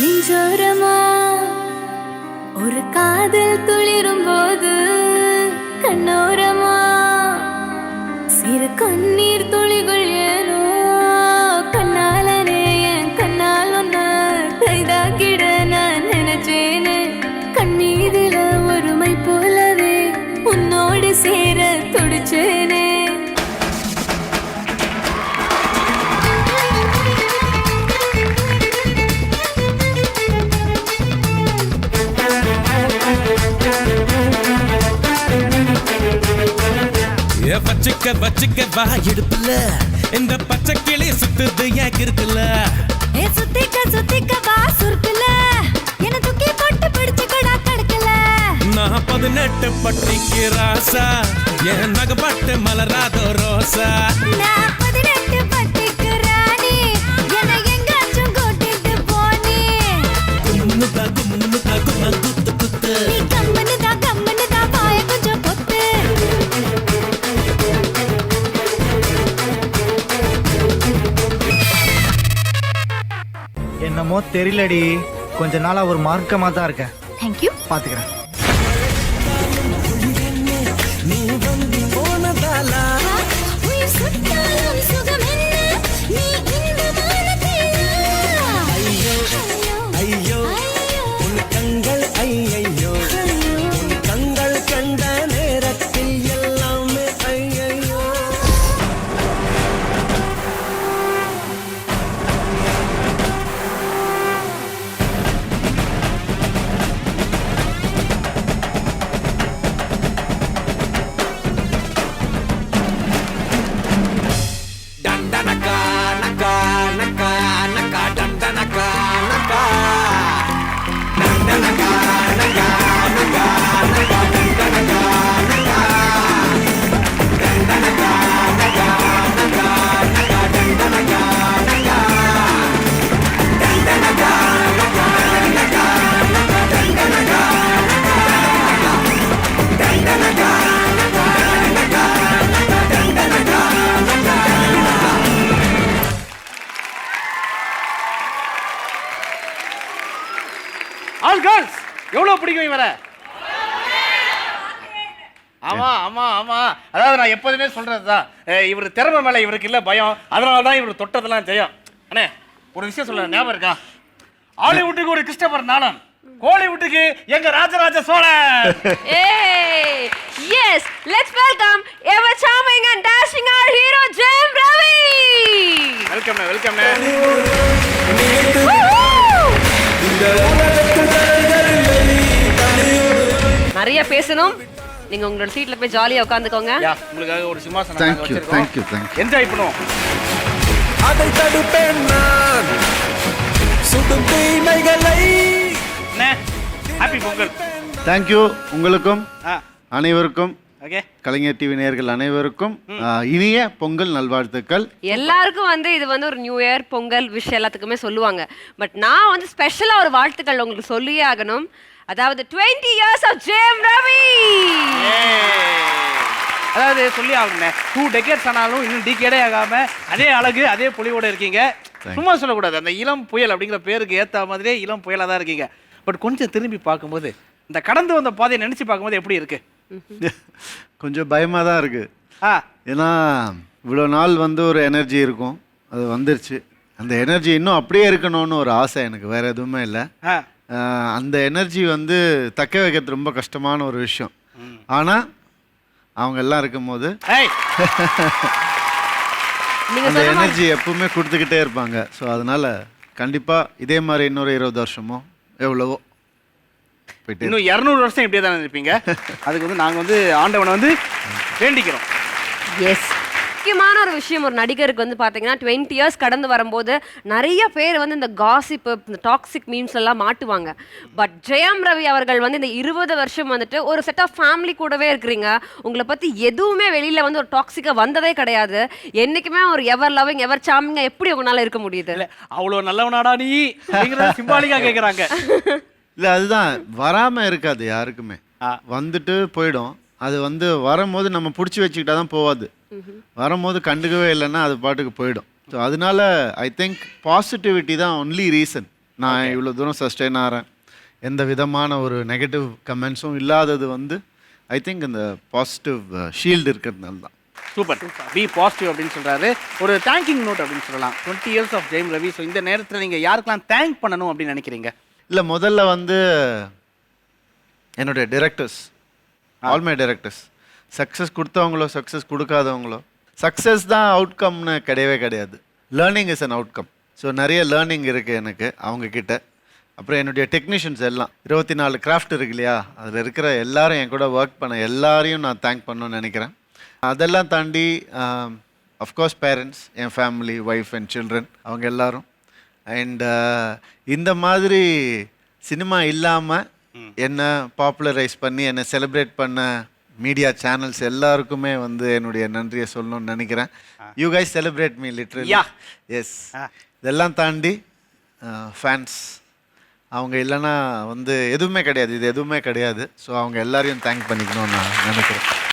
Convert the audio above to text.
நெஞ்சோரமா ஒரு காதல் துளிரும் போது கண்ணோரமா? சிறு கண்ணீர் துளிகள் ஏனோ? கண்ணாலனே என் கண்ணால் ஒன்ன கைதாக்கிட நான் நினைச்சேனே. கண்ணீதில ஒருமை போலவே உன்னோடு சேர துடிச்சேனே. ஏ வச்சுக்க வச்சுக்க வா இடுப்புல. இந்த பச்சை கிளி சுத்துது ஏன் இருக்குல்ல ஏ சுத்திக்க சுத்திக்க வா சுருக்குல. என்ன தூக்கி போட்டு பிடிச்சு கூட கடக்கல. நான் பதினெட்டு பட்டிக்கு ராசா. என் நகப்பட்டு மலராதோ ரோசா. நான் பதினெட்டு என்னமோ தெரியலடி. கொஞ்ச நாளா ஒரு மார்க்கமா தான் இருக்கேன். தேங்க்யூ பாத்துக்கிறேன். ஆல் கேர்ள்ஸ் எவ்வளவு பிடிக்கும் இவரை? ஆமா ஆமா ஆமா. அதாவது நான் எப்போதுமே சொல்றதுதான். அஹ் இவர் திறமை மேல இவருக்கு இல்ல பயம். அதனால தான் இவர் தொட்டதெல்லாம் ஜெயம். அண்ணே ஒரு விஷயம் சொல்ல ஞாபகம் இருக்கா? ஹாலிவுட்டுக்கு ஒரு கிறிஸ்டபர் நாளன் கோலிவுட்டுக்கு எங்க Rajaraja Cholan! Yes, let's welcome ever charming and dashing our hero Jem Ravi. Welcome welcome பேசணும். நீங்க உங்களோட சீட்ல போய் ஜாலியா உட்காந்துக்கோங்க. யா உங்களுக்காக ஒரு சிம்மாசனம் வச்சிருக்கோம். thank you, thank you. Enjoy பண்ணுவோம். அதை தடுப்பேன் நான். சுடும் தீமைகளை ஹாப்பி பொங்கல். தேங்க்யூ உங்களுக்கும் அனைவருக்கும். ஓகே கலைஞர் டிவி நேயர்கள் அனைவருக்கும் இனிய பொங்கல் நல்வாழ்த்துக்கள். எல்லாருக்கும் வந்து இது வந்து ஒரு நியூ இயர் பொங்கல் விஷ் எல்லாத்துக்குமே சொல்லுவாங்க. பட் நான் வந்து ஸ்பெஷலா ஒரு வாழ்த்துக்கள் உங்களுக்கு சொல்லியே ஆகணும். அதாவது 20 இயர்ஸ் ஆஃப் ஜேம் ரவி அதாவது சொல்லி ஆகணுண்ணே டூ டெக்கேட்ஸ் ஆனாலும் இன்னும் டிகேடே ஆகாம அதே அழகு அதே பொலிவோட இருக்கீங்க. சும்மா சொல்லக்கூடாது. அந்த இளம் புயல் அப்படிங்கிற பேருக்கு ஏத்த மாதிரியே இளம் புயலா தான் இருக்கீங்க. பட் கொஞ்சம் திரும்பி பார்க்கும்போது இந்த கடந்து வந்த பாதையை நினைச்சு பார்க்கும்போது எப்படி இருக்கு? கொஞ்சம் பயமாக தான் இருக்கு. ஆ. ஏன்னா இவ்வளோ நாள் வந்து ஒரு எனர்ஜி இருக்கும். அது வந்துருச்சு. அந்த எனர்ஜி இன்னும் அப்படியே இருக்கணும்னு ஒரு ஆசை எனக்கு. வேற எதுவுமே இல்லை. அந்த எனர்ஜி வந்து தக்க வைக்கிறது ரொம்ப கஷ்டமான ஒரு விஷயம். ஆனால் அவங்க எல்லாம் இருக்கும்போது அந்த எனர்ஜி எப்பவுமே கொடுத்துக்கிட்டே இருப்பாங்க. ஸோ அதனால கண்டிப்பாக இதே மாதிரி இன்னொரு இருபது வருஷமோ எவ்வளவோ இன்னும் இரநூறு வருஷம் இப்படியே தானே இருப்பீங்க அதுக்கு வந்து நாங்க வந்து ஆண்டவனை வந்து வேண்டிக்கிறோம். எஸ் முக்கியமான ஒரு விஷயம் ஒரு நடிகருக்கு வந்து பார்த்தீங்கன்னா டுவெண்ட்டி இயர்ஸ் கடந்து வரும்போது நிறைய பேர் வந்து இந்த காசிப்பு இந்த டாக்ஸிக் மீம்ஸ் எல்லாம் மாட்டுவாங்க. பட் ஜெயம் ரவி அவர்கள் வந்து இந்த இருபது வருஷம் வந்துட்டு ஒரு செட் ஆஃப் ஃபேமிலி கூடவே இருக்கிறீங்க. உங்களை பற்றி எதுவுமே வெளியில் வந்து ஒரு டாக்ஸிக்காக வந்ததே கிடையாது. என்றைக்குமே ஒரு எவர் லவ்விங் எவர் சாமிங்காக எப்படி உங்களால் இருக்க முடியுது? இல்ல அவ்வளோ நல்லவனாடா நீ? அப்படிங்கிறத சிம்பாலிக்கா கேட்குறாங்க இல்லை அதுதான். வராமல் இருக்காது யாருக்குமே. வந்துட்டு போயிடும். அது வந்து வரும்போது நம்ம பிடிச்சி வச்சுக்கிட்டா தான் போகாது வரும்போது கண்டுக்கவே இல்லைன்னா அது பாட்டுக்கு போயிடும். ஸோ அதனால ஐ திங்க் பாசிட்டிவிட்டி தான் ஒன்லி ரீசன் நான் இவ்வளோ தூரம் சஸ்டெயின் ஆகிறேன் எந்த விதமான ஒரு நெகட்டிவ் கமெண்ட்ஸும் இல்லாதது வந்து ஐ திங்க் இந்த பாசிட்டிவ் ஷீல்டு இருக்கிறதுனால தான். சூப்பர் பி பாசிட்டிவ் அப்படின்னு சொல்றாரு. ஒரு தேங்கிங் நோட் அப்படின்னு சொல்லலாம். Twenty years of Jayam Ravi so இந்த நேரத்தில் நீங்கள் யாருக்கெல்லாம் தேங்க் பண்ணணும் அப்படின்னு நினைக்கிறீங்க? இல்லை முதல்ல வந்து என்னுடைய directors all my directors success கொடுத்தவங்களோ success கொடுக்காதவங்களோ சக்ஸஸ் தான் அவுட்கம்னு கிடையவே கிடையாது. Learning is an outcome so நிறைய லேர்னிங் இருக்குது எனக்கு அவங்க கிட்ட அப்புறம் என்னுடைய டெக்னீஷியன்ஸ் எல்லாம். இருபத்தி நாலு கிராஃப்ட் இருக்கு இல்லையா? அதில் இருக்கிற எல்லாரும் என் கூட ஒர்க் பண்ண எல்லாரையும் நான் தேங்க் பண்ணணும்னு நினைக்கிறேன். அதெல்லாம் தாண்டி அஃப்கோர்ஸ் பேரண்ட்ஸ் என் ஃபேமிலி ஒய்ஃப் அண்ட் சில்ட்ரன் அவங்க எல்லாரும். அண்ட் இந்த மாதிரி சினிமா இல்லாமல் என்ன பாப்புலரைஸ் பண்ணி என்னை செலிப்ரேட் பண்ண மீடியா சேனல்ஸ் எல்லாருக்குமே வந்து என்னுடைய நன்றியை சொல்லணும்னு நினைக்கிறேன். You guys celebrate me literally. Yes இதெல்லாம் தாண்டி ஃபேன்ஸ் அவங்க இல்லைன்னா வந்து எதுவுமே கிடையாது. இது எதுவுமே கிடையாது. ஸோ அவங்க எல்லாரையும் தேங்க் பண்ணிக்கணும்னு நான் நினைக்கிறேன்.